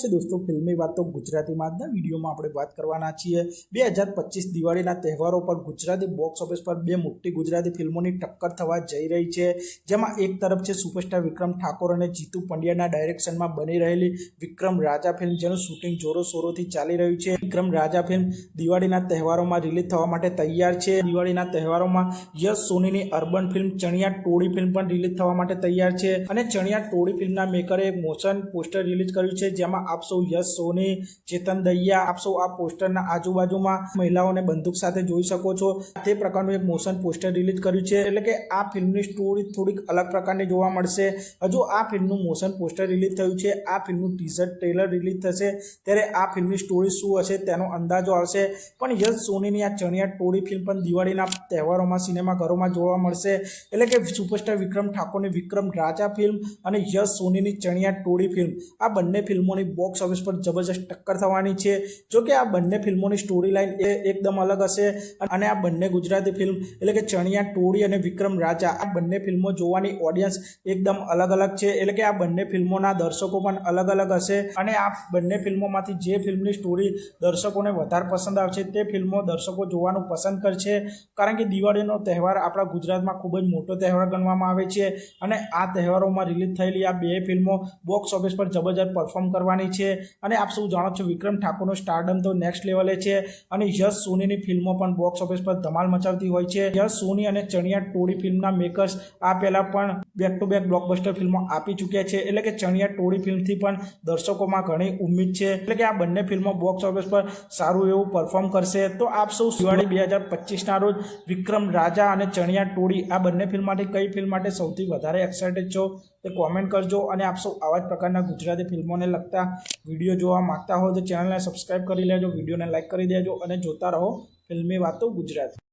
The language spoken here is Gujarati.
છે દોસ્તો ફિલ્મી તો ગુજરાતીમાં આજના વિડીયોમાં આપણે વાત કરવાના છીએ. બે હજાર પચીસ દિવાળીના તહેવારો પર ગુજરાતી બોક્સ ઓફિસ પર બે મોટી ગુજરાતી ફિલ્મોની ટક્કર થવા જઈ રહી છે. જેમાં એક તરફ છે સુપરસ્ટાર વિક્રમ ઠાકોર અને જીતુ પંડ્યાના ડાયરેક્શનમાં બની રહેલી વિક્રમ રાજા ફિલ્મ જેનું શૂટિંગ જોરો શોરોથી ચાલી રહ્યું છે. વિક્રમ રાજા ફિલ્મ દિવાળીના તહેવારોમાં રિલીઝ થવા માટે તૈયાર છે. દિવાળીના તહેવારોમાં Yash સોનીની urban film Chaniya Toli film પણ રિલીઝ થવા માટે તૈયાર છે. અને ચણિયા ટોળી ફિલ્મના મેકરે મોશન પોસ્ટર રિલીઝ કર્યું છે, જેમાં આપ સૌ યશ સોની, ચેતન દહિયા આપ સૌ આ પોસ્ટરના આજુબાજુમાં મહિલાઓને બંદૂક સાથે જોઈ શકો છો. તે પ્રકારનું એક મોશન પોસ્ટર રિલીઝ કર્યું છે. એટલે કે આ ફિલ્મની સ્ટોરી થોડીક અલગ પ્રકારની જોવા મળશે. હજુ આ ફિલ્મનું મોશન પોસ્ટર રિલીઝ થયું છે. આ ફિલ્મનું ટીઝર ટ્રેલર રિલીઝ થશે. ત્યારે આ ફિલ્મની સ્ટોરી શું હશે તેનો અંદાજો આવશે. પણ યશ સોનીની આ ચણિયા ટોળી ફિલ્મ પણ દિવાળીના તહેવારોમાં, સિનેમાઘરોમાં જોવા મળશે. એટલે કે સુપરસ્ટાર વિક્રમ ઠાકોરની વિક્રમ રાજા ફિલ્મ અને યશ સોનીની ચણિયા ટોળી ફિલ્મ. આ બંને ફિલ્મોની બોક્સ ઓફિસ પર જબરજસ્ત ટક્કર થવાની છે. જો કે આ બંને ફિલ્મોની સ્ટોરી લાઇન એ એકદમ અલગ હશે અને આ બંને ગુજરાતી ફિલ્મ એટલે કે ચણિયા ટોળી અને વિક્રમ રાજા આ બંને ફિલ્મો જોવાની ઓડિયન્સ એકદમ અલગ અલગ છે. એટલે કે આ બંને ફિલ્મોના દર્શકો પણ અલગ અલગ હશે અને આ બંને ફિલ્મોમાંથી જે ફિલ્મની સ્ટોરી દર્શકોને વધારે પસંદ આવશે તે ફિલ્મો દર્શકો જોવાનું પસંદ કરશે. કારણ કે દિવાળીનો તહેવાર આપણા ગુજરાતમાં ખૂબ જ મોટો તહેવાર ગણવામાં આવે છે અને આ તહેવારોમાં રિલીઝ થયેલી આ બે ફિલ્મો બોક્સ ઓફિસ પર જબરજસ્ત પરફોર્મ કરવાની છે અને આપ સૌ જાણો છો વિક્રમ ઠાકોરનો સ્ટારડમ તો નેક્સ્ટ લેવલે છે અને યશ સોનીની ફિલ્મો પણ બોક્સ ઓફિસ પર ધમાલ મચાવતી હોય છે. યશ સોની અને ચણિયા ટોળી ફિલ્મના મેકર્સ આ પહેલાં પણ બેક ટુ બેક બ્લોકબસ્ટર ફિલ્મો આપી ચૂક્યા છે. એટલે કે ચણિયા ટોળી ફિલ્મથી પણ દર્શકોમાં ઘણી ઉમ્મીદ છે. એટલે કે આ બંને ફિલ્મો બોક્સ ઓફિસ પર સારું એવું પરફોર્મ કરશે. તો આપ સૌ દિવાળી બે હજાર પચીસના રોજ વિક્રમ રાજા અને ચણિયા ટોળી આ બંને ફિલ્મમાંથી કઈ ફિલ્મ માટે સૌથી વધારે એક્સાઇટેડ છો તે કોમેન્ટ કરજો અને આપ સૌ આવા જ પ્રકારના ગુજરાતી ફિલ્મોને લગતા વીડિયો જોવા માગતા હો તો ચેનલને સબસ્ક્રાઈબ કરી લેજો, વિડીયોને લાઇક કરી દેજો અને જોતા રહો ફિલ્મી વાતો ગુજરાતી.